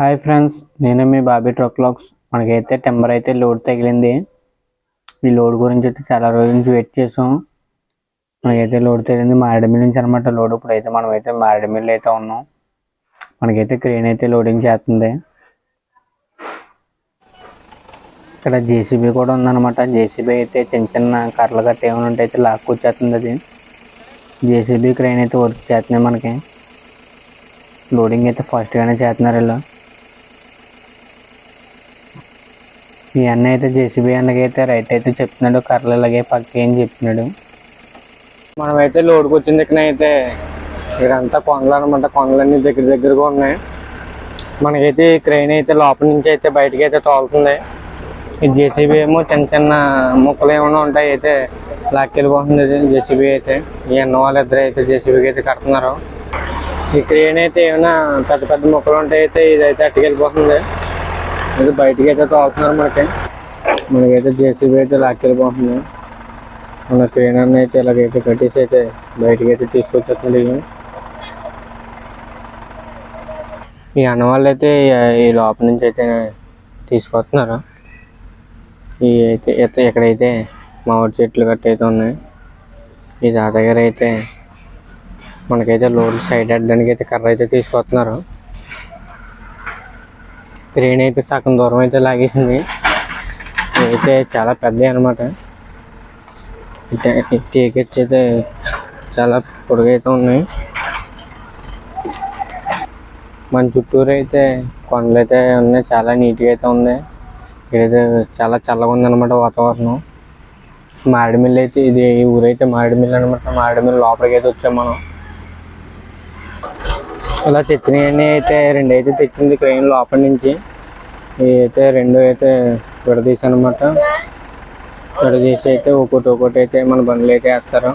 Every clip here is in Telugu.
హాయ్ ఫ్రెండ్స్ నేను మీ బాబీ ట్రక్ లాక్స్ మనకైతే టెంబర్ అయితే లోడ్ తగిలింది. ఈ లోడ్ గురించి అయితే చాలా రోజుల నుంచి వెయిట్ చేసాం. మనకైతే లోడ్ తగిలింది మారేడుమిల్లి నుంచి అనమాట లోడ్. ఇప్పుడు అయితే మనం అయితే మారేడుమిల్లి అయితే ఉన్నాం. మనకైతే క్రేన్ అయితే లోడింగ్ చేస్తుంది. ఇక్కడ జేసీబీ కూడా ఉందన్నమాట. జేసీబీ అయితే చిన్న చిన్న కర్రలు గట్ట ఏమైనా ఉంటే అయితే లాక్కొచ్చేస్తుంది అది. జేసీబీ క్రేన్ అయితే వర్క్ చేస్తున్నాయి మనకి. లోడింగ్ అయితే ఫాస్ట్గానే చేస్తున్నారు ఇలా. ఈ అన్న అయితే జేసీబీ అన్నకైతే రైట్ అయితే చెప్తున్నాడు కర్రలు ఇలాగే పక్క అని చెప్తున్నాడు మనమైతే లోడ్కి వచ్చిన దగ్గర అయితే ఇక్కడంతా కొండలు అనమాట కొండలన్నీ దగ్గర దగ్గరగా ఉన్నాయి. మనకైతే ఈ క్రెయిన్ అయితే లోపల నుంచి అయితే బయటకి అయితే తోలుతుంది. ఈ జేసీబీ ఏమో చిన్న చిన్న ముక్కలు ఏమైనా ఉంటాయి అయితే లాక్కెళ్ళిపోతుంది జేసీబీ అయితే. ఈ అన్న వాళ్ళు ఇద్దరు అయితే జేసీబీకి అయితే కడుతున్నారు. ఈ క్రెయిన్ అయితే ఏమైనా పెద్ద పెద్ద ముక్కలు ఉంటాయి అయితే ఇదైతే అట్టుకెళ్ళిపోతుంది అయితే బయటికి అయితే తోలుతున్నారు మనకి మనకైతే జేసీబీ అయితే లాక్కెళ్ళిపోతుంది మన క్రేన్ అన్న అయితే ఇలాగైతే కట్టేసి అయితే బయటికి అయితే తీసుకొచ్చేస్తుంది ఈ అన్న వాళ్ళు అయితే ఈ- లోపల నుంచి అయితే తీసుకొస్తున్నారు? ఈ అయితే ఎత్త- ఎక్కడైతే మామిడి చెట్లు గట్ట అయితే ఉన్నాయి ఈ తాతగారు అయితే మనకైతే లోడ్ సైడ్ అడ్డానికి అయితే కర్ర అయితే తీసుకొస్తున్నారు? క్రేన్ అయితే సగం దూరం అయితే లాగేసింది. అయితే చాలా పెద్దవి అనమాట టేకెట్స్ అయితే చాలా పొడుగైతే ఉన్నాయి. మన చుట్టూరు అయితే కొండలు అయితే ఉన్నాయి. చాలా నీట్గా అయితే ఉంది. ఇక్కడైతే చాలా చల్లగా ఉందన్నమాట వాతావరణం. మారేడుమిల్లి అయితే ఇది ఈ ఊరైతే మారేడుమిల్లి అనమాట మారేడుమిల్లి లోపలికి అయితే వచ్చాం మనం. ఇలా తెచ్చినవన్నీ అయితే రెండు అయితే తెచ్చింది క్రెయిన్ లోపల నుంచి. ఇవి అయితే రెండు అయితే విడదీసి అనమాట విడదీసి అయితే ఒకటి ఒకటి అయితే మన బండ్లు అయితే వేస్తారు.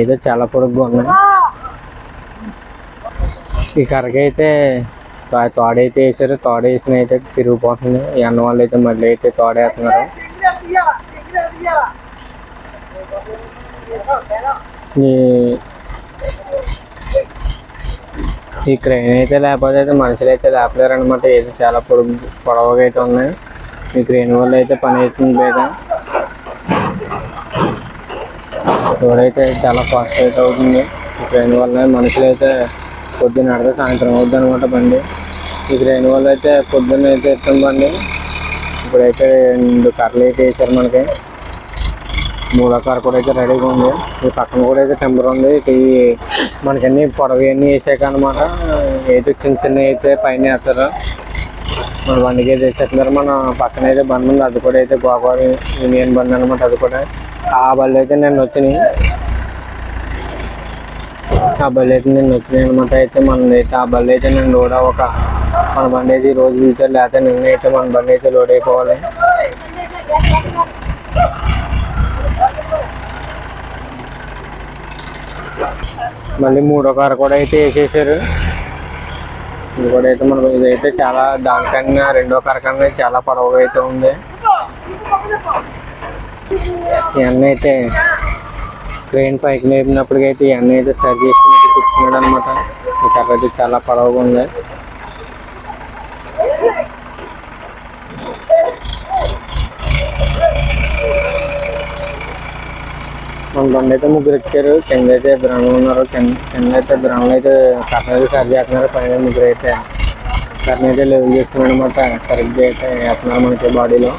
ఏదో చాలా పొడుగ్గా ఉన్నాయి ఈ కరకైతే తోడైతే వేసారు. తోడేసిన అయితే తిరిగిపోతుంది. ఈ అన్న వాళ్ళు అయితే మళ్ళీ అయితే తోడేస్తున్నారు. ఈ ఈ క్రెయిన్ అయితే లేకపోతే అయితే మనుషులు అయితే లేపలేరు అనమాట ఏదో చాలా పొడుగు పొడవుగా అయితే ఉన్నాయి. ఈ క్రెయిన్ వల్ల అయితే పని అవుతుంది బేగా రోడైతే చాలా ఫాస్ట్ అయితే అవుతుంది. ఈ క్రెయిన్ వల్ల మనుషులు అయితే పొద్దున్న అడితే సాయంత్రం అవుద్ది అనమాట బండి. ఈ క్రెయిన్ వల్ల అయితే పొద్దున్న అయితే ఇస్తాం బండి. ఇప్పుడైతే రెండు కర్రలు అయితే వేసారు మనకి. మూడో కూడా అయితే రెడీగా ఉంది. ఈ పక్కన కూడా అయితే టెంపర్ ఉంది. ఇవి మనకన్నీ పొడవి అన్నీ వేసాక అనమాట ఏదో చిన్న చిన్న అయితే పైన వేస్తారు. మన బండికి అయితే వేసేస్తున్నారు. మన పక్కన అయితే బండి ఉంది. అది కూడా అయితే గోదావరి యూనియన్ బండి అనమాట అది కూడా. ఆ బళ్ళు అయితే నేను వచ్చినాయి. ఆ బళ్ళు అయితే నేను వచ్చినాయి అనమాట అయితే మన అయితే ఆ బళ్ళు అయితే నేను లోడ్ ఒక మన బండి అయితే రోజు తీసారు. లేకపోతే నిన్న అయితే మన బండి అయితే లోడ్ అయిపోవాలి. మళ్ళీ మూడో కారు కూడా అయితే వేసేసారు. ఇది కూడా అయితే మనకు ఇదైతే చాలా దానికన్నా రెండో కారు కన్నా చాలా పొడవుగా అయితే ఉంది. ఇవన్నీ అయితే ట్రైన్ పైకి లేపినప్పటికైతే ఇవన్నీ అయితే సరి చేసుకుని కూర్చున్నాడు అనమాట ఈ కర్ర అయితే చాలా పొడవుగా ఉంది. మన బండి అయితే ముగ్గురు ఎక్కారు కింద అయితే బ్రహ్మలు ఉన్నారు. కింద కింద అయితే బ్రహ్మలు అయితే కర్ర అయితే సరి చేస్తున్నారు. పైన ముగ్గురు అయితే కర్ర అయితే లెవెల్ చేస్తున్నారు అనమాట సరిగ్గా అయితే వేస్తున్నారు మనకి బాడీలో.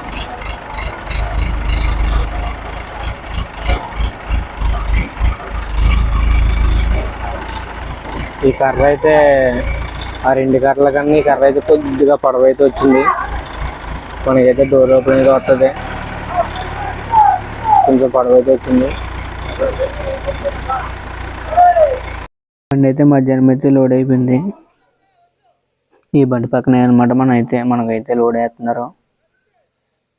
ఈ కర్ర అయితే ఆ రెండు కర్రల కన్నా ఈ కర్ర అయితే కొద్దిగా పొడవైతే అయితే వచ్చింది. మనకైతే డోర్ ఓపెన్ అయితే వస్తుంది కొంచెం పొడవైతే అయితే వచ్చింది. బండి అయితే మధ్యాహ్నం అయితే లోడ్ అయిపోయింది ఈ బండి పక్కనే అనమాట మన అయితే మనకైతే లోడ్ వేస్తున్నారు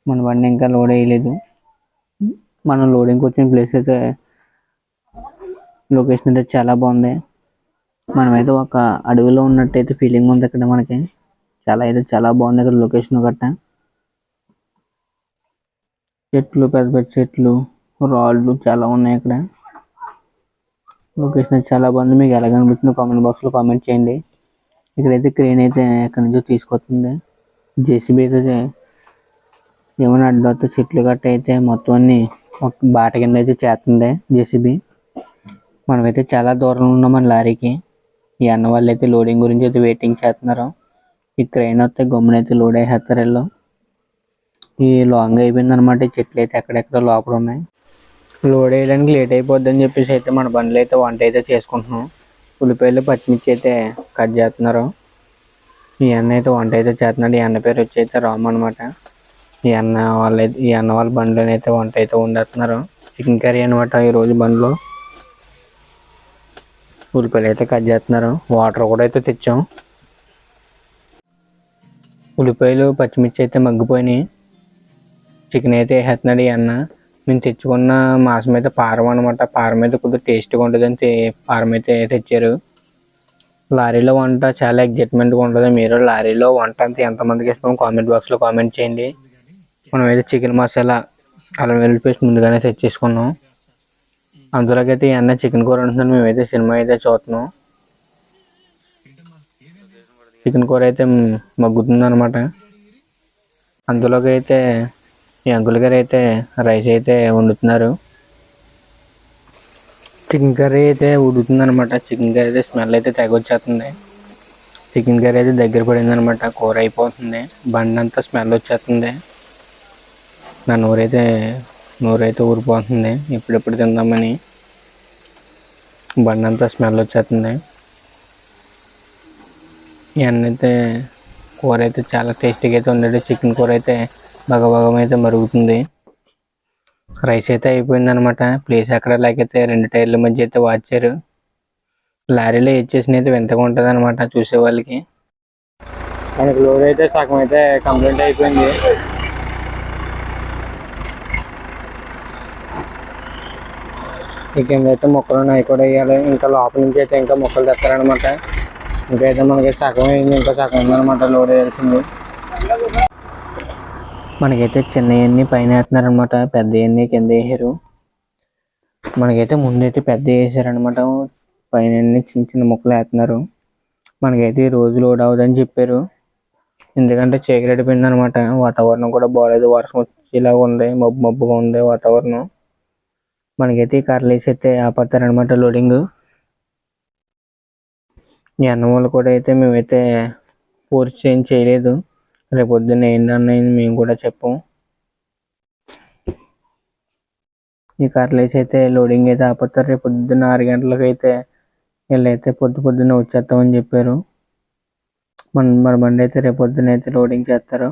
మన బండి ఇంకా లోడ్ వేయలేదు మనం లోడింగ్కి వచ్చిన ప్లేస్ అయితే లొకేషన్ అయితే చాలా బాగుంది. మనమైతే ఒక అడవిలో ఉన్నట్టయితే ఫీలింగ్ ఉంది ఇక్కడ మనకి. చాలా అయితే చాలా బాగుంది ఇక్కడ లొకేషన్ గట్ట. చెట్లు పెద్ద పెద్ద చెట్లు. రాళ్ళు చాలా ఉన్నాయి ఇక్కడ లొకేషన్ చాలా బాగుంది. మీకు ఎలా కనిపిస్తుందో కామెంట్ బాక్స్లో కామెంట్ చేయండి. ఇక్కడైతే క్రేన్ అయితే ఎక్కడి నుంచో తీసుకొస్తుంది. జేసీబీ అయితే ఏమైనా అడ్డొస్తే చెట్లు గట్ట అయితే మొత్తం అన్ని ఒక బాట కింద అయితే చేస్తుంది జేసీబీ మనమైతే చాలా దూరంలో ఉన్నాం మన లారీకి. ఈ అన్న వాళ్ళు అయితే లోడింగ్ గురించి అయితే వెయిటింగ్ చేస్తున్నారు. ఈ క్రైన్ వస్తే గమ్మున అయితే లోడ్ అయ్యేస్తారు వీళ్ళు. ఈ లాంగ్ అయిపోయింది అనమాట చెట్లు అయితే ఎక్కడెక్కడ లోపల ఉన్నాయి. లోడ్ వేయడానికి లేట్ అయిపోద్దని చెప్పేసి అయితే మన బండ్లు అయితే వంట అయితే చేసుకుంటున్నాం. ఉల్లిపాయలు పచ్చిమిర్చి అయితే కట్ చేస్తున్నారు. ఈ అన్న అయితే వంట అయితే చేస్తున్నాడు. ఈ అన్న పేరు వచ్చి అయితే రామ్ అనమాట ఈ అన్న వాళ్ళు ఈ అన్న వాళ్ళ బండ్లో అయితే వంట అయితే వండేస్తున్నారు. చికెన్ కర్రీ అనమాట ఈ రోజు బండ్లో. ఉల్లిపాయలు అయితే కట్ చేస్తున్నారు. వాటర్ కూడా అయితే తెచ్చాం. ఉల్లిపాయలు పచ్చిమిర్చి అయితే మగ్గిపోయినాయి. చికెన్ అయితే వేసేస్తున్నాడు ఈ అన్న. మేము తెచ్చుకున్న మాంసం అయితే పారం అనమాట పారం అయితే కొద్దిగా టేస్ట్గా ఉంటుందని తే- పారం అయితే తెచ్చారు. లారీలో వంట చాలా ఎగ్జైట్మెంట్గా ఉంటుంది. మీరు లారీలో వంట అంతా ఎంతమందికి ఇష్టం కామెంట్ బాక్స్లో కామెంట్ చేయండి. మనం అయితే చికెన్ మసాలా అలా వెల్లుల్లి పేస్ట్ ముందుగానే సెట్ చేసుకున్నాం. అందులోకైతే ఈ అన్న చికెన్ కూర వండుతున్నాను మేమైతే సినిమా అయితే చూస్తున్నాం. చికెన్ కూర అయితే మగ్గుతుంది అనమాట అందులోకి అయితే ఈ అంకుల్ గారు అయితే రైస్ అయితే వండుతున్నారు. చికెన్ కర్రీ అయితే ఉడుతుంది అనమాట చికెన్ కర్రీ అయితే స్మెల్ అయితే తెగ వచ్చేస్తుంది చికెన్ కర్రీ అయితే దగ్గర పడింది అనమాట కూర అయిపోతుంది. బండి అంతా స్మెల్ వచ్చేస్తుంది. నా నోరైతే నోరైతే ఊరిపోతుంది. ఎప్పుడెప్పుడు తిందామని బండి అంతా స్మెల్ వచ్చేస్తుంది. ఇవన్నీ అయితే కూర అయితే చాలా టేస్టీగా అయితే ఉండేది చికెన్ కూర అయితే భగభగమైతే అయితే మరుగుతుంది. రైస్ అయితే అయిపోయింది అనమాట ప్లేస్ ఎక్కడ లేకైతే రెండు టైర్ల మధ్య అయితే వాచారు లారీలో ఇచ్చేసిన అయితే వింతగా ఉంటుంది అనమాట చూసే వాళ్ళకి. మనకి లోడ్ అయితే సగం అయితే కంప్లీట్ అయిపోయింది. ఈ కింద అయితే మొక్కలు ఉన్నాయి కూడా వేయాలి ఇంకా లోపల నుంచి అయితే ఇంకా మొక్కలు తెస్తారనమాట ఇంకైతే మనకి సగం అయింది ఇంకా సగం ఉందన్నమాట లోడ్ వేయాల్సింది. మనకైతే చిన్నవన్నీ పైన వేస్తున్నారనమాట పెద్దవన్నీ కింద వేసారు. మనకైతే ముందైతే పెద్ద వేసారనమాట పైన అన్ని చిన్న చిన్న ముక్కలు వేస్తున్నారు. మనకైతే ఈ రోజు లోడ్ అవ్వదని చెప్పారు. ఎందుకంటే చీకటి అనమాట వాతావరణం కూడా బాగాలేదు వర్షం వచ్చేలాగా ఉంది. మబ్బు మబ్బుగా ఉంది వాతావరణం. మనకైతే ఈ కర్రలు వేసి అయితే ఆపత్తారనమాట లోడింగ్ ఈ అన్నం వాళ్ళు కూడా అయితే మేమైతే పూర్తి ఏం చేయలేదు. రేపు పొద్దున్న ఏంటన్నది మేము కూడా చెప్పము. ఈ కర్రలు వేసి అయితే లోడింగ్ అయితే ఆపుతారు రేపు పొద్దున్న ఆరు గంటలకు అయితే వీళ్ళైతే పొద్దు పొద్దున్న వచ్చేస్తామని చెప్పారు. మన మన బండి అయితే రేపు పొద్దున్న అయితే లోడింగ్ చేస్తారు.